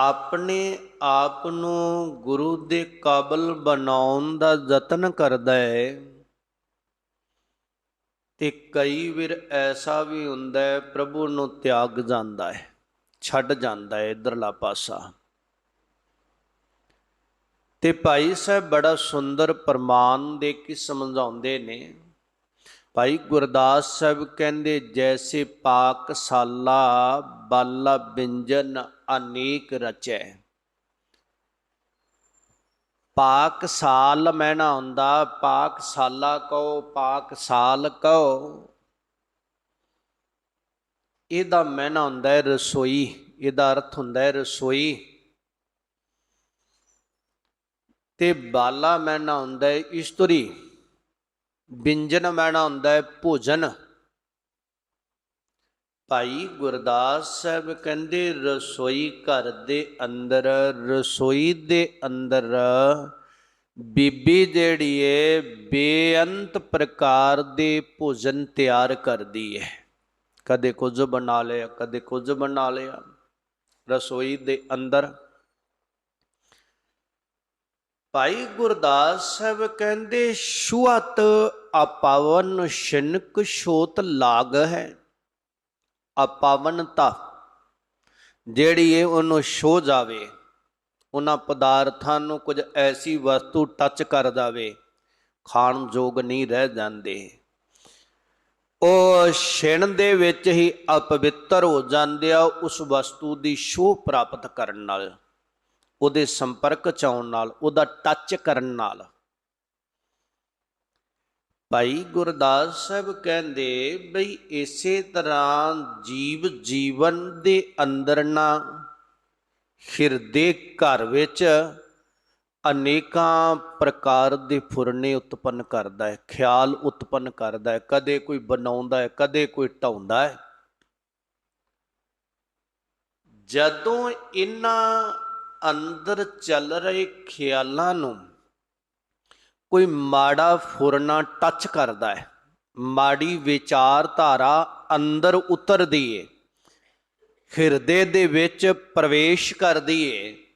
ਆਪਣੇ ਆਪ ਨੂੰ ਗੁਰੂ ਦੇ ਕਾਬਲ ਬਣਾਉਣ ਦਾ ਯਤਨ ਕਰਦਾ ਹੈ। ਤੇ ਕਈ ਵਾਰ ਐਸਾ ਵੀ ਹੁੰਦਾ ਹੈ, ਪ੍ਰਭੂ ਨੂੰ ਤਿਆਗ ਜਾਂਦਾ ਹੈ, ਛੱਡ ਜਾਂਦਾ ਹੈ ਇਧਰਲਾ ਪਾਸਾ। ਤੇ ਭਾਈ ਸਾਹਿਬ ਬੜਾ ਸੁੰਦਰ ਪ੍ਰਮਾਨ ਦੇ ਕੇ ਸਮਝਾਉਂਦੇ ਨੇ। ਭਾਈ ਗੁਰਦਾਸ ਸਾਹਿਬ ਕਹਿੰਦੇ, ਜੈਸੇ ਪਾਕ ਸਾਲਾ ਬਾਲਾ ਬਿੰਜਨ ਅਨੇਕ ਰਚੈ। ਪਾਕਸ਼ਾਲ ਮਹਿਣਾ ਹੁੰਦਾ, ਪਾਕ ਸਾਲਾ ਕਹੋ, ਪਾਕ ਸਾਲ ਕਹੋ। ਇਹਦਾ ਮਹਿਣਾ ਹੁੰਦਾ ਹੈ ਰਸੋਈ, ਇਹਦਾ ਅਰਥ ਹੁੰਦਾ ਹੈ ਰਸੋਈ। ਤੇ ਬਾਲਾ ਮਹਿਣਾ ਹੁੰਦਾ ਹੈ ਇਸਤਰੀ। ਬਿੰਜਨ ਮੈਣਾ ਹੁੰਦਾ ਹੈ ਭੋਜਨ। ਭਾਈ ਗੁਰਦਾਸ ਸਾਹਿਬ ਕਹਿੰਦੇ, ਰਸੋਈ ਘਰ ਦੇ ਅੰਦਰ, ਰਸੋਈ ਦੇ ਅੰਦਰ ਬੀਬੀ ਜਿਹੜੀ ਏ, ਬੇਅੰਤ ਪ੍ਰਕਾਰ ਦੇ ਭੋਜਨ ਤਿਆਰ ਕਰਦੀ ਹੈ ਕਦੇ ਕੁਝ ਬਣਾ ਲਿਆ, ਕਦੇ ਕੁਝ ਬਣਾ ਲਿਆ। ਰਸੋਈ ਦੇ ਅੰਦਰ ਭਾਈ ਗੁਰਦਾਸ ਸਾਹਿਬ ਕਹਿੰਦੇ ਛੁਅਤ ਅਪਵਨ ਸ਼ਿਨਕ ਛੋਤ ਲਾਗ ਹੈ। ਅਪਵਨਤਾ ਜਿਹੜੀ ਇਹ ਉਹਨੂੰ ਛੋ ਜਾਵੇ, ਉਹਨਾਂ ਪਦਾਰਥਾਂ ਨੂੰ ਕੁਝ ਐਸੀ ਵਸਤੂ ਟੱਚ ਕਰ ਜਾਵੇ, ਖਾਣ ਯੋਗ ਨਹੀਂ ਰਹਿ ਜਾਂਦੇ। ਉਹ ਛਿਣ ਦੇ ਵਿੱਚ ਹੀ ਅਪਵਿੱਤਰ ਹੋ ਜਾਂਦੇ ਆ ਉਸ ਵਸਤੂ ਦੀ ਛੋਹ ਪ੍ਰਾਪਤ ਕਰਨ ਨਾਲ। ਉਹਦੇ ਸੰਪਰਕ ਚ ਆਉਣ ਨਾਲ, ਉਹਦਾ ਟੱਚ ਕਰਨ ਨਾਲ। ਭਾਈ ਗੁਰਦਾਸ ਸਾਹਿਬ ਕਹਿੰਦੇ ਬਈ ਇਸੇ ਤਰ੍ਹਾਂ ਜੀਵ ਜੀਵਨ ਦੇ ਅੰਦਰ ਨਾ ਹਿਰਦੇ ਘਰ ਵਿੱਚ ਅਨੇਕਾਂ ਪ੍ਰਕਾਰ ਦੇ ਫੁਰਨੇ ਉਤਪੰਨ ਕਰਦਾ ਹੈ, ਖਿਆਲ ਉਤਪੰਨ ਕਰਦਾ ਹੈ, ਕਦੇ ਕੋਈ ਬਣਾਉਂਦਾ ਹੈ, ਕਦੇ ਕੋਈ ਢਾਉਂਦਾ ਹੈ। ਜਦੋਂ ਇਹਨਾਂ ਅੰਦਰ ਚੱਲ ਰਹੇ ਖਿਆਲਾਂ ਨੂੰ ਕੋਈ ਮਾੜਾ ਫੁਰਨਾ ਟੱਚ ਕਰਦਾ ਹੈ। ਮਾੜੀ ਵਿਚਾਰਧਾਰਾ ਅੰਦਰ ਉਤਰਦੀ ਏ। ਹਿਰਦੇ ਦੇ ਵਿੱਚ ਪ੍ਰਵੇਸ਼ ਕਰਦੀ ਏ।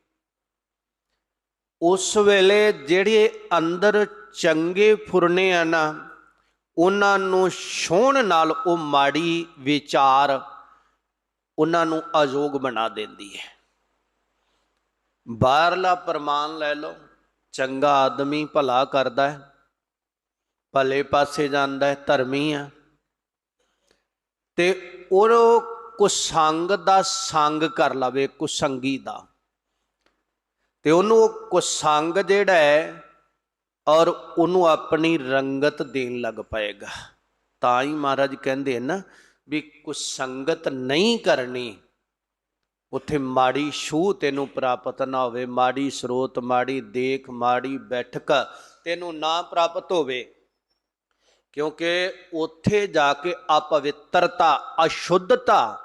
ਉਸ ਵੇਲੇ ਜਿਹੜੇ ਅੰਦਰ ਚੰਗੇ ਫੁਰਨੇ ਆ ਨਾ, ਉਹਨਾਂ ਨੂੰ ਛੋਣ ਨਾਲ ਉਹ ਮਾੜੀ ਵਿਚਾਰ ਉਹਨਾਂ ਨੂੰ ਅਯੋਗ ਬਣਾ ਦਿੰਦੀ ਹੈ। ਬਾਹਰਲਾ ਪ੍ਰਮਾਣ ਲੈ ਲਓ, ਚੰਗਾ ਆਦਮੀ ਭਲਾ ਕਰਦਾ ਹੈ, ਭਲੇ ਪਾਸੇ ਜਾਂਦਾ ਹੈ, ਧਰਮੀ ਆ ਤੇ ਉਹ ਕੁਸੰਗ ਦਾ ਸੰਗ ਕਰ ਲਵੇ ਕੁਸੰਗੀ ਦਾ। ਤੇ ਉਹਨੂੰ ਉਹ ਕੁਸੰਗ ਜਿਹੜਾ ਹੈ, ਔਰ ਉਹਨੂੰ ਆਪਣੀ ਰੰਗਤ ਦੇਣ ਲੱਗ ਪਏਗਾ। ਤਾਂ ਹੀ ਮਹਾਰਾਜ ਕਹਿੰਦੇ ਨਾ ਵੀ ਕੁਸੰਗਤ ਨਹੀਂ ਕਰਨੀ ਉੱਥੇ ਮਾੜੀ ਛੂਹ ਤੈਨੂੰ ਪ੍ਰਾਪਤ ਨਾ ਹੋਵੇ, ਮਾੜੀ ਸਰੋਤ, ਮਾੜੀ ਦੇਖ, ਮਾੜੀ ਬੈਠਕ ਤੈਨੂੰ ਨਾ ਪ੍ਰਾਪਤ ਹੋਵੇ ਕਿਉਂਕਿ ਉੱਥੇ ਜਾ ਕੇ ਅਪਵਿੱਤਰਤਾ, ਅਸ਼ੁੱਧਤਾ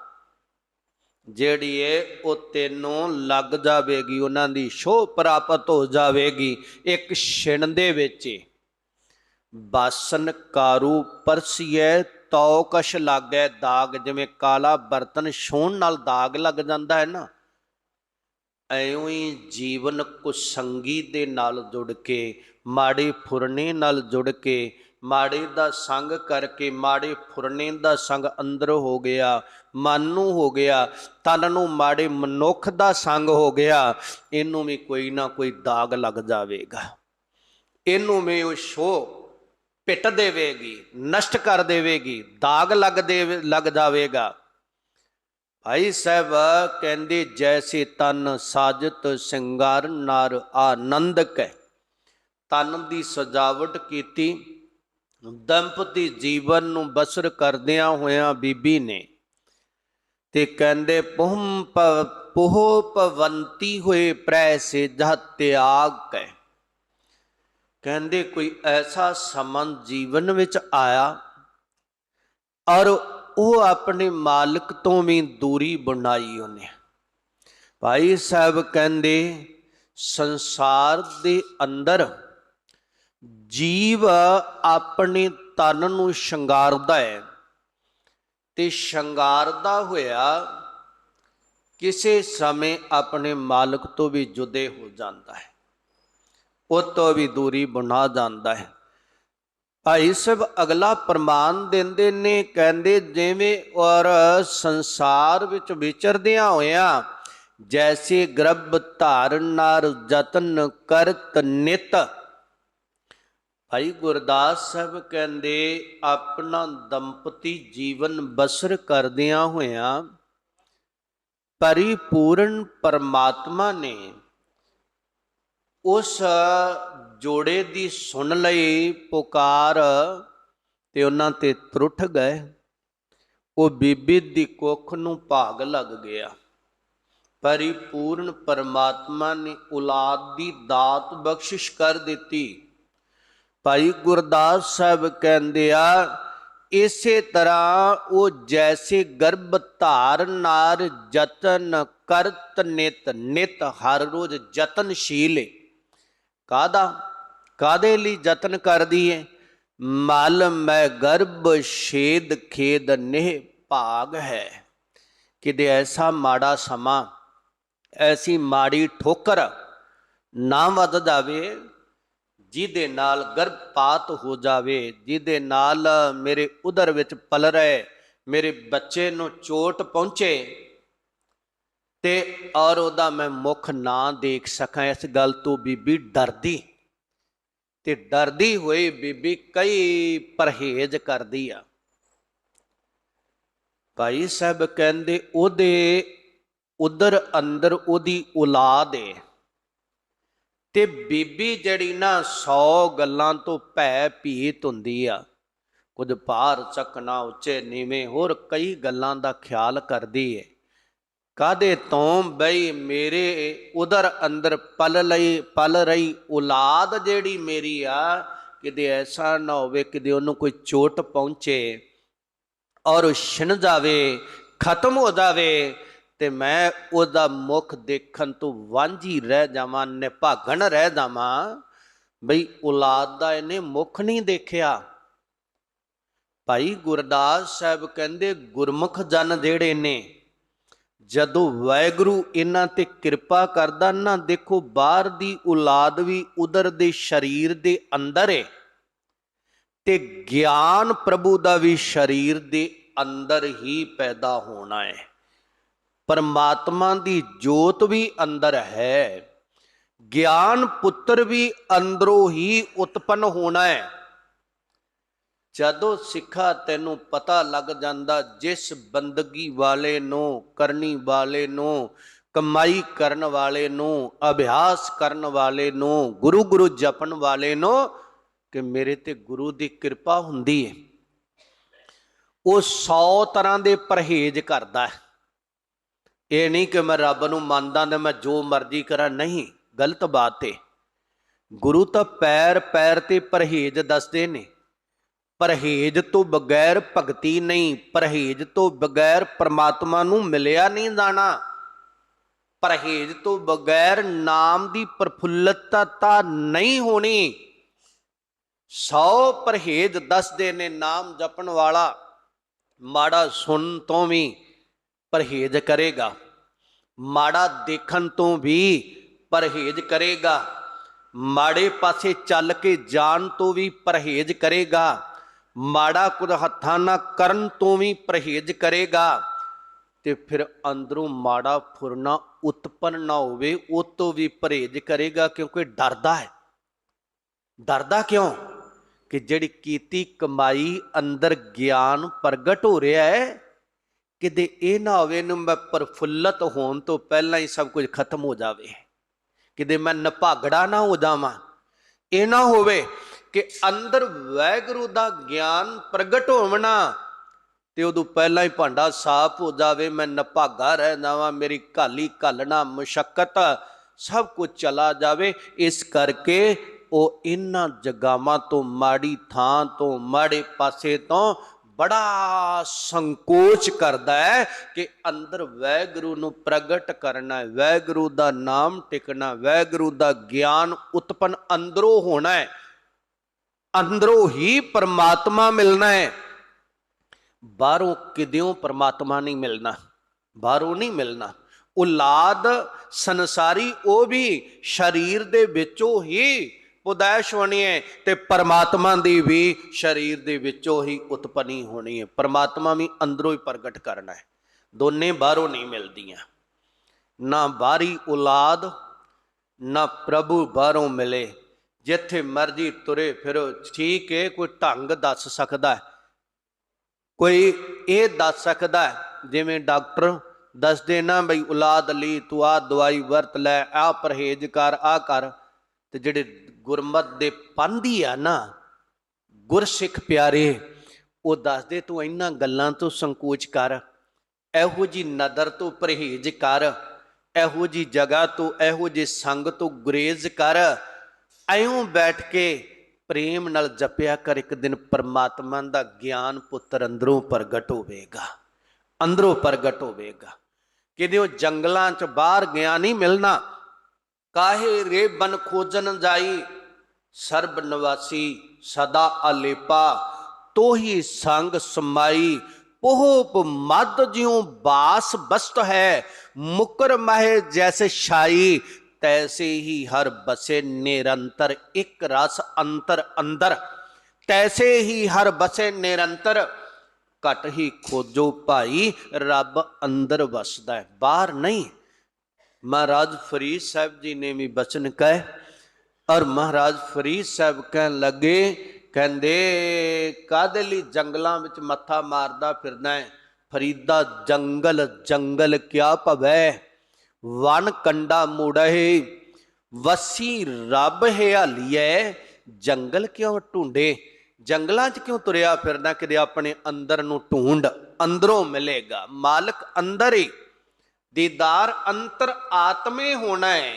ਜਿਹੜੀ ਏ, ਉਹ ਤੈਨੂੰ ਲੱਗ ਜਾਵੇਗੀ, ਉਹਨਾਂ ਦੀ ਛੋਹ ਪ੍ਰਾਪਤ ਹੋ ਜਾਵੇਗੀ ਇੱਕ ਛਿਣ ਦੇ ਵਿੱਚ ਹੀ। ਬਾਸਨ ਕਾਰੂ ਪਰਸੀਏ ਤਉ ਕਸ਼ ਲਾਗੈ ਦਾਗ, ਜਿਵੇਂ ਕਾਲਾ ਬਰਤਨ ਛੋਣ ਨਾਲ ਦਾਗ ਲੱਗ ਜਾਂਦਾ ਹੈ ਨਾ। ਐਉਂ ਹੀ ਜੀਵਨ ਕੁਸੰਗੀ ਦੇ ਨਾਲ ਜੁੜ ਕੇ, ਮਾੜੇ ਫੁਰਨੇ ਨਾਲ ਜੁੜ ਕੇ, ਮਾੜੇ ਦਾ ਸੰਗ ਕਰਕੇ, ਮਾੜੇ ਫੁਰਨੇ ਦਾ ਸੰਗ ਅੰਦਰ ਹੋ ਗਿਆ, ਮਨ ਨੂੰ ਹੋ ਗਿਆ, ਤਨ ਨੂੰ ਮਾੜੇ ਮਨੁੱਖ ਦਾ ਸੰਗ ਹੋ ਗਿਆ, ਇਹਨੂੰ ਵੀ ਕੋਈ ਨਾ ਕੋਈ ਦਾਗ ਲੱਗ ਜਾਵੇਗਾ। ਇਹਨੂੰ ਵੀ ਉਹ ਸ਼ੋ ਪਿੱਟ ਦੇਵੇਗੀ, ਨਸ਼ਟ ਕਰ ਦੇਵੇਗੀ, ਦਾਗ ਲੱਗ ਦੇ ਲੱਗ ਜਾਵੇਗਾ। ਭਾਈ ਸਾਹਿਬ ਕਹਿੰਦੇ, ਜੈਸੇ ਤਨ ਸਾਜਤ ਸਿੰਗਾਰ ਨਰ ਆਨੰਦ ਕੈ। ਤਨ ਦੀ ਸਜਾਵਟ ਕੀਤੀ ਦੰਪਤੀ ਜੀਵਨ ਨੂੰ ਬਸਰ ਕਰਦਿਆਂ ਹੋਇਆਂ ਬੀਬੀ ਨੇ ਤੇ ਕਹਿੰਦੇ ਪੁਹਮ ਪੋਹ ਪਵੰਤੀ ਹੋਏ ਪ੍ਰੈ ਸੇ ਜਹ ਤਿਆਗ ਕੈ। ਕਹਿੰਦੇ ਕੋਈ ਐਸਾ ਸਮਾਂ ਜੀਵਨ ਵਿੱਚ ਆਇਆ ਔਰ ਉਹ ਆਪਣੇ ਮਾਲਕ ਤੋਂ ਵੀ ਦੂਰੀ ਬਣਾਈ ਉਹਨੇ। ਭਾਈ ਸਾਹਿਬ ਕਹਿੰਦੇ, ਸੰਸਾਰ ਦੇ ਅੰਦਰ ਜੀਵ ਆਪਣੇ ਤਨ ਨੂੰ ਸ਼ਿੰਗਾਰਦਾ ਹੈ ਤੇ ਸ਼ਿੰਗਾਰਦਾ ਹੋਇਆ ਕਿਸੇ ਸਮੇਂ ਆਪਣੇ ਮਾਲਕ ਤੋਂ ਵੀ ਜੁਦੇ ਹੋ ਜਾਂਦਾ ਹੈ। ਉਹ ਤੋਂ ਵੀ ਦੂਰੀ ਬਣਾ ਜਾਂਦਾ ਹੈ। ਭਾਈ ਸਾਹਿਬ, ਅਗਲਾ ਪ੍ਰਮਾਣ ਦਿੰਦੇ ਨੇ, ਕਹਿੰਦੇ ਜਿਵੇਂ ਔਰ ਸੰਸਾਰ ਵਿੱਚ ਵਿਚਰਦਿਆਂ ਹੋਇਆਂ ਜੈਸੇ ਗਰਭ ਧਾਰਨ ਨਾਲ ਯਤਨ ਕਰਤ ਨਿਤ। ਭਾਈ ਗੁਰਦਾਸ ਸਾਹਿਬ ਕਹਿੰਦੇ, ਆਪਣਾ ਦੰਪਤੀ ਜੀਵਨ ਬਸਰ ਕਰਦਿਆਂ ਹੋਇਆਂ, ਪਰਿਪੂਰਨ ਪਰਮਾਤਮਾ ਨੇ ਉਸ ਜੋੜੇ ਦੀ ਸੁਣ ਲਈ ਪੁਕਾਰ ਤੇ ਉਹਨਾਂ ਤੇ ਤਰੁੱਠ ਗਏ। ਉਹ ਬੀਬੀ ਦੀ ਕੁੱਖ ਨੂੰ ਭਾਗ ਲੱਗ ਗਿਆ। ਪਰਿਪੂਰਨ ਪਰਮਾਤਮਾ ਨੇ ਔਲਾਦ ਦੀ ਦਾਤ ਬਖਸ਼ਿਸ਼ ਕਰ ਦਿੱਤੀ। ਭਾਈ ਗੁਰਦਾਸ ਸਾਹਿਬ ਕਹਿੰਦੇ ਆ, ਇਸੇ ਤਰ੍ਹਾਂ ਉਹ ਜੈਸੇ ਗਰਭ ਧਾਰ ਨਾਰ ਯਤਨ ਕਰਤ ਨਿਤ ਨਿਤ ਹਰ ਰੋਜ਼ ਯਤਨਸ਼ੀਲ ਏ। ਕਾਦਾ ਕਾਦੇ ਲਈ ਯਤਨ ਕਰਦੀ ਏ? ਮਲ ਮੈਂ ਗਰਭ ਛੇਦ ਖੇਦ ਨਿਹ ਭਾਗ ਹੈ। ਕਿਤੇ ਐਸਾ ਮਾੜਾ ਸਮਾਂ, ਐਸੀ ਮਾੜੀ ਠੋਕਰ ਨਾ ਵੱਧ ਜਾਵੇ, ਜਿਹਦੇ ਨਾਲ ਗਰਭਪਾਤ ਹੋ ਜਾਵੇ, ਜਿਹਦੇ ਨਾਲ ਮੇਰੇ ਉਦਰ ਵਿੱਚ ਪਲ ਰਹੇ, ਮੇਰੇ ਬੱਚੇ ਨੂੰ ਚੋਟ ਪਹੁੰਚੇ ਤੇ ਔਰ ਉਹਦਾ ਮੈਂ ਮੁਖ ਨਾ ਦੇਖ ਸਕਾਂ, ਇਸ ਗੱਲ ਤੋਂ ਬੀਬੀ ਡਰਦੀ। ਤੇ ਡਰਦੀ ਹੋਈ ਬੀਬੀ ਕਈ ਪਰਹੇਜ਼ ਕਰਦੀ ਆ। ਭਾਈ ਸਾਹਿਬ ਕਹਿੰਦੇ, ਉਹਦੇ ਉਦਰ ਅੰਦਰ ਉਹਦੀ ਔਲਾਦ ਏ। ਤੇ ਬੀਬੀ ਜਿਹੜੀ ਨਾ 100 ਗੱਲਾਂ ਤੋਂ ਭੈ ਭੀਤ ਹੁੰਦੀ ਆ। ਕੁਝ ਭਾਰ ਚੱਕਣਾ ਉੱਚੇ ਨੀਵੇਂ, ਹੋਰ ਕਈ ਗੱਲਾਂ ਦਾ ਖਿਆਲ ਕਰਦੀ ਏ। ਕਾਦੇ ਤੋਂ ਬਈ ਮੇਰੇ ਉਦਰ ਅੰਦਰ ਪਲ ਲਈ ਪਲ ਰਹੀ ਔਲਾਦ ਜਿਹੜੀ ਮੇਰੀ ਆ, ਕਿਤੇ ਐਸਾ ਨਾ ਹੋਵੇ ਕਿਤੇ ਉਹਨੂੰ ਕੋਈ ਚੋਟ ਪਹੁੰਚੇ ਔਰ ਉਹ ਛਿਣ ਜਾਵੇ, ਖਤਮ ਹੋ ਜਾਵੇ ਤੇ ਮੈਂ ਉਹਦਾ ਮੁਖ ਦੇਖਣ ਤੋਂ ਵਾਂਝੀ ਰਹਿ ਜਾਵਾਂ, ਨਿਭਾਗਣ ਰਹਿ ਜਾਵਾਂ। ਬਈ ਔਲਾਦ ਦਾ ਇਹਨੇ ਮੁਖ ਨਹੀਂ ਦੇਖਿਆ। ਭਾਈ ਗੁਰਦਾਸ ਸਾਹਿਬ ਕਹਿੰਦੇ ਗੁਰਮੁਖ ਜਨ ਜਿਹੜੇ ਨੇ ਜਦੋਂ ਵਾਹਿਗੁਰੂ ਇਹਨਾਂ ਤੇ ਕਿਰਪਾ ਕਰਦਾ, ਨਾ ਦੇਖੋ ਬਾਹਰ ਦੀ ਔਲਾਦ ਵੀ ਉਧਰ ਦੇ ਸਰੀਰ ਦੇ ਅੰਦਰ ਹੈ ਤੇ ਗਿਆਨ ਪ੍ਰਭੂ ਦਾ ਵੀ ਸਰੀਰ ਦੇ ਅੰਦਰ ਹੀ ਪੈਦਾ ਹੋਣਾ ਹੈ ਪਰਮਾਤਮਾ ਦੀ ਜੋਤ ਵੀ ਅੰਦਰ ਹੈ। ਗਿਆਨ ਪੁੱਤਰ ਵੀ ਅੰਦਰੋਂ ਹੀ ਉਤਪੰਨ ਹੋਣਾ ਹੈ ਜਦੋਂ ਸਿੱਖਾ ਤੈਨੂੰ ਪਤਾ ਲੱਗ ਜਾਂਦਾ ਜਿਸ ਬੰਦਗੀ ਵਾਲੇ ਨੂੰ, ਕਰਨੀ ਵਾਲੇ ਨੂੰ, ਕਮਾਈ ਕਰਨ ਵਾਲੇ ਨੂੰ, ਅਭਿਆਸ ਕਰਨ ਵਾਲੇ ਨੂੰ, ਗੁਰੂ ਗੁਰੂ ਜਪਣ ਵਾਲੇ ਨੂੰ ਕਿ ਮੇਰੇ ਤੇ ਗੁਰੂ ਦੀ ਕਿਰਪਾ ਹੁੰਦੀ ਹੈ ਉਹ 100 ਤਰ੍ਹਾਂ ਦੇ ਪਰਹੇਜ਼ ਕਰਦਾ ਹੈ। ਇਹ ਨਹੀਂ ਕਿ ਮੈਂ ਰੱਬ ਨੂੰ ਮੰਨਦਾ ਤੇ ਮੈਂ ਜੋ ਮਰਜ਼ੀ ਕਰਾਂ। ਨਹੀਂ, ਗਲਤ ਬਾਤ ਹੈ ਗੁਰੂ ਤਾਂ ਪੈਰ ਪੈਰ ਤੇ ਪਰਹੇਜ਼ ਦੱਸਦੇ ਨੇ। ਪਰਹੇਜ਼ ਤੋਂ ਬਗੈਰ ਭਗਤੀ ਨਹੀਂ, ਪਰਹੇਜ਼ ਤੋਂ ਬਗੈਰ ਪ੍ਰਮਾਤਮਾ ਨੂੰ ਮਿਲਿਆ ਨਹੀਂ ਜਾਣਾ। ਪਰਹੇਜ਼ ਤੋਂ ਬਗੈਰ ਨਾਮ ਦੀ ਪ੍ਰਫੁੱਲਤਾ ਤਾਂ ਨਹੀਂ ਹੋਣੀ। 100 ਪਰਹੇਜ਼ ਦੱਸਦੇ ਨੇ ਨਾਮ ਜਪਣ ਵਾਲਾ। ਮਾੜਾ ਸੁਣ ਤੋਂ ਵੀ ਪਰਹੇਜ਼ ਕਰੇਗਾ। ਮਾੜਾ ਦੇਖਣ ਤੋਂ ਵੀ ਪਰਹੇਜ਼ ਕਰੇਗਾ। ਮਾੜੇ ਪਾਸੇ ਚੱਲ ਕੇ ਜਾਣ ਤੋਂ ਵੀ ਪਰਹੇਜ਼ ਕਰੇਗਾ। ਮਾੜਾ ਕੁਝ ਹੱਥਾਂ ਨਾ ਕਰਨ ਤੋਂ ਵੀ ਪਰਹੇਜ਼ ਕਰੇਗਾ ਤੇ ਫਿਰ ਅੰਦਰੋਂ ਮਾੜਾ ਫੁਰਨਾ ਉਤਪਨ ਨਾ ਹੋਵੇ, ਉਹ ਤੋਂ ਵੀ ਪਰਹੇਜ਼ ਕਰੇਗਾ ਕਿਉਂਕਿ ਡਰਦਾ ਹੈ। ਡਰਦਾ ਕਿਉਂ? ਕਿ ਜਿਹੜੀ ਕੀਤੀ ਕਮਾਈ ਅੰਦਰ ਗਿਆਨ ਪ੍ਰਗਟ ਹੋ ਰਿਹਾ ਹੈ, ਕਿਤੇ ਇਹ ਨਾ ਹੋਵੇ ਨੂੰ ਮੈਂ ਪ੍ਰਫੁੱਲਤ ਹੋਣ ਤੋਂ ਪਹਿਲਾਂ ਹੀ ਸਭ ਕੁਝ ਖਤਮ ਹੋ ਜਾਵੇ। ਕਿਤੇ ਮੈਂ ਨਭਾਗੜਾ ਨਾ ਹੋ ਜਾਵਾਂ। ਇਹ ਨਾ ਹੋਵੇ ਕਿ ਅੰਦਰ ਵੈਗੁਰੂ ਦਾ ਗਿਆਨ ਪ੍ਰਗਟ ਹੋਵਣਾ ਤੇ ਉਦੋਂ ਪਹਿਲਾਂ ਹੀ ਭਾਂਡਾ ਸਾਫ਼ ਹੋ ਜਾਵੇ, ਮੈਂ ਨਭਾਗਾ ਰਹਿ ਜਾਵਾਂ, ਮੇਰੀ ਘਾਲੀ ਘਾਲਣਾ ਮੁਸ਼ਕਲ ਸਭ ਕੁਝ ਚਲਾ ਜਾਵੇ। ਇਸ ਕਰਕੇ ਉਹ ਇਹਨਾਂ ਜਗਾਵਾਂ ਤੋਂ, ਮਾੜੀ ਥਾਂ ਤੋਂ, ਮਾੜੇ ਪਾਸੇ ਤੋਂ ਬੜਾ ਸੰਕੋਚ ਕਰਦਾ ਹੈ ਕਿ ਅੰਦਰ ਵੈਗੁਰੂ ਨੂੰ ਪ੍ਰਗਟ ਕਰਨਾ ਹੈ, ਵੈਗੁਰੂ ਦਾ ਨਾਮ ਟਿਕਣਾ, ਵੈਗੁਰੂ ਦਾ ਗਿਆਨ ਉਤਪਨ ਅੰਦਰੋਂ ਹੋਣਾ ਹੈ। ਅੰਦਰੋਂ ਹੀ ਪਰਮਾਤਮਾ ਮਿਲਣਾ ਹੈ। ਬਾਹਰੋਂ ਕਿਦਿਓਂ ਪਰਮਾਤਮਾ ਨਹੀਂ ਮਿਲਣਾ, ਬਾਹਰੋਂ ਨਹੀਂ ਮਿਲਣਾ। ਔਲਾਦ ਸੰਸਾਰੀ, ਉਹ ਵੀ ਸਰੀਰ ਦੇ ਵਿੱਚੋਂ ਹੀ ਉਦੈਸ਼ ਹੋਣੀ ਹੈ ਤੇ ਪਰਮਾਤਮਾ ਦੀ ਵੀ ਸਰੀਰ ਦੇ ਵਿੱਚੋਂ ਹੀ ਉਤਪਨੀ ਹੋਣੀ ਹੈ। ਪਰਮਾਤਮਾ ਵੀ ਅੰਦਰੋਂ ਹੀ ਪ੍ਰਗਟ ਕਰਨਾ ਹੈ। ਦੋਨੇ ਬਾਹਰੋਂ ਨਹੀਂ ਮਿਲਦੀਆਂ। ਨਾ ਬਾਹਰੀ ਔਲਾਦ, ਨਾ ਪ੍ਰਭੂ ਬਾਹਰੋਂ ਮਿਲੇ। ਜਿੱਥੇ ਮਰਜ਼ੀ ਤੁਰੇ ਫਿਰੋ, ਠੀਕ ਹੈ ਕੋਈ ਢੰਗ ਦੱਸ ਸਕਦਾ ਹੈ। ਕੋਈ ਇਹ ਦੱਸ ਸਕਦਾ ਹੈ, ਜਿਵੇਂ ਡਾਕਟਰ ਦੱਸਦੇ ਨਾ ਬਈ ਔਲਾਦ ਲਈ ਤੂੰ ਆ ਦਵਾਈ ਵਰਤ ਲੈ ਆ ਪਰਹੇਜ਼ ਕਰ ਆ ਕਰ। ਤੇ ਜਿਹੜੇ ਗੁਰਮਤ ਦੇ ਪੰਧੀ ਆ ਨਾ, ਗੁਰਸਿੱਖ ਪਿਆਰੇ, ਉਹ ਦੱਸਦੇ, ਤੂੰ ਇਹਨਾਂ ਗੱਲਾਂ ਤੋਂ ਸੰਕੋਚ ਕਰ, ਇਹੋ ਜੀ ਨਦਰ ਤੋਂ ਪਰਹੇਜ਼ ਕਰ, ਇਹੋ ਜੀ ਜਗ੍ਹਾ ਤੋਂ, ਇਹੋ ਜੇ ਸੰਗ ਤੋਂ ਗੁਰੇਜ਼ ਕਰ। ਐਉਂ ਬੈਠ ਕੇ ਪ੍ਰੇਮ ਨਾਲ ਜਪਿਆ ਕਰ, ਇੱਕ ਦਿਨ ਪਰਮਾਤਮਾ ਦਾ ਗਿਆਨ ਪੁੱਤਰ ਅੰਦਰੋਂ ਪ੍ਰਗਟ ਹੋਵੇਗਾ, ਅੰਦਰੋਂ ਪ੍ਰਗਟ ਹੋਵੇਗਾ। ਕਿਤੇ ਉਹ ਜੰਗਲਾਂ 'ਚ ਬਾਹਰ ਗਿਆ ਨਹੀਂ ਮਿਲਣਾ, ਕਾਹੇ ਰੇ ਬਨ ਖੋਜਨ ਜਾਈ, ਸਰਬ ਨਿਵਾਸੀ ਸਦਾ ਅਲੇਪਾ, ਤੋਹੀ ਸੰਗ ਸਮਾਈ, ਪੋਹਪ ਮਦ ਜਿਉ ਬਾਸ ਬਸਤ ਹੈ, ਮੁਕਰ ਮਹਿ ਜੈਸੇ ਛਾਈ ਤੈਸੇ ਹੀ ਹਰ ਬਸੇ ਨਿਰੰਤਰ, ਇੱਕ ਰਸ ਅੰਤਰ ਅੰਦਰ। ਤੈਸੇ ਹੀ ਹਰ ਬਸੇ ਨਿਰੰਤਰ, ਘਟ ਹੀ ਖੋਜੋ ਭਾਈ, ਰੱਬ ਅੰਦਰ ਵਸਦਾ ਹੈ, ਬਾਹਰ ਨਹੀਂ। ਮਹਾਰਾਜ ਫਰੀਦ ਸਾਹਿਬ ਜੀ ਨੇ ਵੀ ਬਚਨ ਕਹੇ, ਔਰ ਮਹਾਰਾਜ ਫਰੀਦ ਸਾਹਿਬ ਕਹਿਣ ਲੱਗੇ, ਕਹਿੰਦੇ, ਕਾਦੇ ਲਈ ਜੰਗਲਾਂ ਵਿੱਚ ਮੱਥਾ ਮਾਰਦਾ ਫਿਰਦਾ ਹੈ? ਫਰੀਦਾ ਜੰਗਲ ਜੰਗਲ ਕਿਆ ਭਵੈ? ਵਨ ਕੰਡਾ ਮੂੜਹਿ, ਵਸੀ ਰੱਬ ਹਿਆਲੀਐ, ਜੰਗਲ ਕਿਉਂ ਢੂੰਡੇ? ਜੰਗਲਾਂ 'ਚ ਕਿਉਂ ਤੁਰਿਆ ਫਿਰਦਾ? ਕਿਤੇ ਆਪਣੇ ਅੰਦਰ ਨੂੰ ਢੂੰਡ ਅੰਦਰੋਂ ਮਿਲੇਗਾ। ਮਾਲਕ ਅੰਦਰ ਹੀ ਦੀਦਾਰ ਅੰਤਰ ਆਤਮੇ ਹੋਣਾ ਹੈ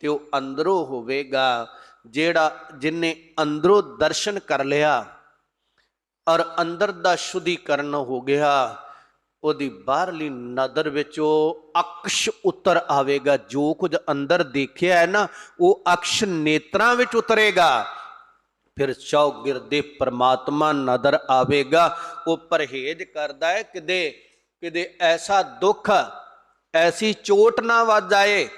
ਤੇ ਉਹ ਅੰਦਰੋਂ ਹੋਵੇਗਾ, ਜਿਹੜਾ ਜਿਨੇ ਅੰਦਰੋਂ ਦਰਸ਼ਨ ਕਰ ਲਿਆ, ਔਰ ਅੰਦਰ ਦਾ ਸ਼ੁੱਧੀਕਰਨ ਹੋ ਗਿਆ। ਉਹਦੀ ਬਾਹਰਲੀ ਨਦਰ ਵਿੱਚ ਉਹ ਅਕਸ਼ ਉਤਰ ਆਵੇਗਾ। ਜੋ ਕੁਝ ਅੰਦਰ ਦੇਖਿਆ ਹੈ ਨਾ, ਉਹ ਅਕਸ਼ ਨੇਤਰਾਂ ਵਿੱਚ ਉਤਰੇਗਾ। ਫਿਰ ਚੌਗਿਰਦੇ ਪ੍ਰਮਾਤਮਾ ਨਦਰ ਆਵੇਗਾ। ਉਹ ਪਰਹੇਜ਼ ਕਰਦਾ ਹੈ ਕਿਦੇ ਕਿਦੇ ਐਸਾ ਦੁੱਖ, ਐਸੀ ਚੋਟ ਨਾ ਵੱਜ ਜਾਏ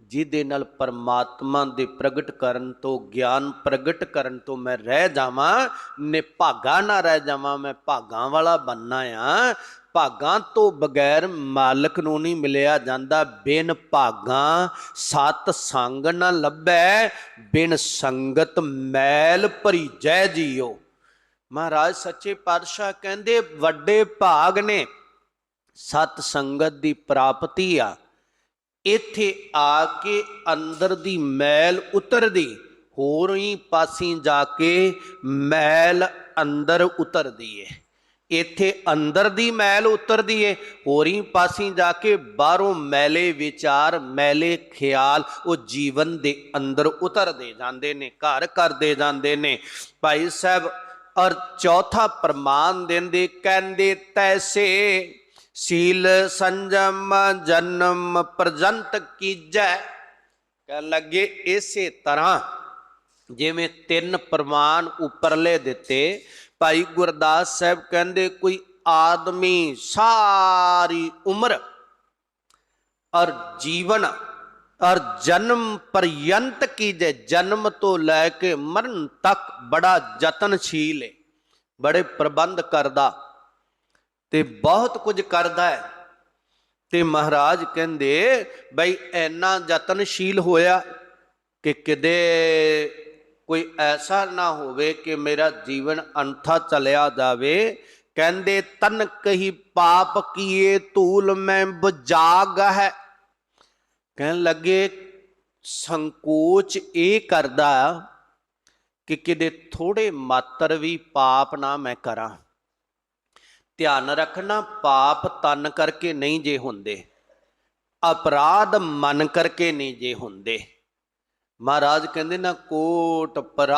ਜਿਹਦੇ ਨਾਲ ਪਰਮਾਤਮਾ ਦੇ ਪ੍ਰਗਟ ਕਰਨ ਤੋਂ, ਗਿਆਨ ਪ੍ਰਗਟ ਕਰਨ ਤੋਂ ਮੈਂ ਰਹਿ ਜਾਵਾਂ, ਨਿਭਾਗਾ ਨਾ ਰਹਿ ਜਾਵਾਂ, ਮੈਂ ਭਾਗਾਂ ਵਾਲਾ ਬੰਨਾ ਆ। ਭਾਗਾਂ ਤੋਂ ਬਗੈਰ ਮਾਲਕ ਨੂੰ ਨਹੀਂ ਮਿਲਿਆ ਜਾਂਦਾ। ਬਿਨ ਭਾਗਾਂ ਸਤ ਸੰਗ ਨਾ ਲੱਭੈ, ਬਿਨ ਸੰਗਤ ਮੈਲ ਭਰੀ ਜੈ ਜੀਓ। ਮਹਾਰਾਜ ਸੱਚੇ ਪਾਤਸ਼ਾਹ ਕਹਿੰਦੇ, ਵੱਡੇ ਭਾਗ ਨੇ, ਸਤ ਸੰਗਤ ਦੀ ਪ੍ਰਾਪਤੀ ਆ। ਇੱਥੇ ਆ ਕੇ ਅੰਦਰ ਦੀ ਮੈਲ ਉਤਰਦੀ, ਹੋਰ ਹੀ ਪਾਸੀ ਜਾ ਕੇ ਮੈਲ ਅੰਦਰ ਉਤਰਦੀ ਏ। ਇੱਥੇ ਅੰਦਰ ਦੀ ਮੈਲ ਉਤਰਦੀ ਏ ਹੋਰੀ ਪਾਸੀ ਜਾ ਕੇ ਬਾਹਰੋਂ ਮੈਲੇ ਵਿਚਾਰ, ਮੈਲੇ ਖਿਆਲ, ਉਹ ਜੀਵਨ ਦੇ ਅੰਦਰ ਉਤਰਦੇ ਜਾਂਦੇ ਨੇ, ਘਰ ਕਰਦੇ ਜਾਂਦੇ ਨੇ। ਭਾਈ ਸਾਹਿਬ ਔਰ ਚੌਥਾ ਪ੍ਰਮਾਨ ਦਿੰਦੇ, ਕਹਿੰਦੇ ਤੈਸੇ, ਸੀਲ ਸੰਜਮ ਜਨਮ ਪ੍ਰਜੰਤ ਕੀਜੈ। ਕਹਿ ਲੱਗੇ ਇਸੇ ਤਰ੍ਹਾਂ ਜਿਵੇਂ ਤਿੰਨ ਪ੍ਰਮਾਨ ਉੱਪਰਲੇ ਦਿੱਤੇ ਭਾਈ ਗੁਰਦਾਸ ਸਾਹਿਬ ਕਹਿੰਦੇ, ਕੋਈ ਆਦਮੀ ਸਾਰੀ ਉਮਰ ਔਰ ਜੀਵਨ ਔਰ ਜਨਮ ਪਰਯੰਤ ਕੀਜੇ ਜਨਮ ਤੋਂ ਲੈ ਕੇ ਮਰਨ ਤੱਕ ਬੜਾ ਯਤਨਸ਼ੀਲ ਹੈ ਬੜੇ ਪ੍ਰਬੰਧ ਕਰਦਾ ਤੇ ਬਹੁਤ ਕੁਝ ਕਰਦਾ ਹੈ। ਤੇ ਮਹਾਰਾਜ ਕਹਿੰਦੇ, ਬਈ ਐਨਾ ਯਤਨਸ਼ੀਲ ਹੋਇਆ ਕਿ ਕਿਦੇ ਕੋਈ ਐਸਾ ਨਾ ਹੋਵੇ ਕਿ ਮੇਰਾ ਜੀਵਨ ਅੰਥਾ ਚਲਿਆ ਜਾਵੇ। ਕਹਿੰਦੇ ਤਨ ਕਹੀ ਪਾਪ ਕੀਏ ਧੂਲ ਮੈਂ ਬਜਾਗ ਹੈ। ਕਹਿਣ ਲੱਗੇ, ਸੰਕੋਚ ਇਹ ਕਰਦਾ ਕਿ ਕਿਤੇ ਥੋੜੇ ਮਾਤਰ ਵੀ ਪਾਪ ਨਾ ਮੈਂ ਕਰਾਂ। ਧਿਆਨ ਰੱਖਣਾ, ਪਾਪ ਤਨ ਕਰਕੇ ਨਹੀਂ ਜੇ ਹੁੰਦੇ। ਅਪਰਾਧ ਮਨ ਕਰਕੇ ਨਹੀਂ ਜੇ ਹੁੰਦੇ। ਮਹਾਰਾਜ ਕਹਿੰਦੇ ਨਾ ਕੋਟ ਅਪਰਾਧ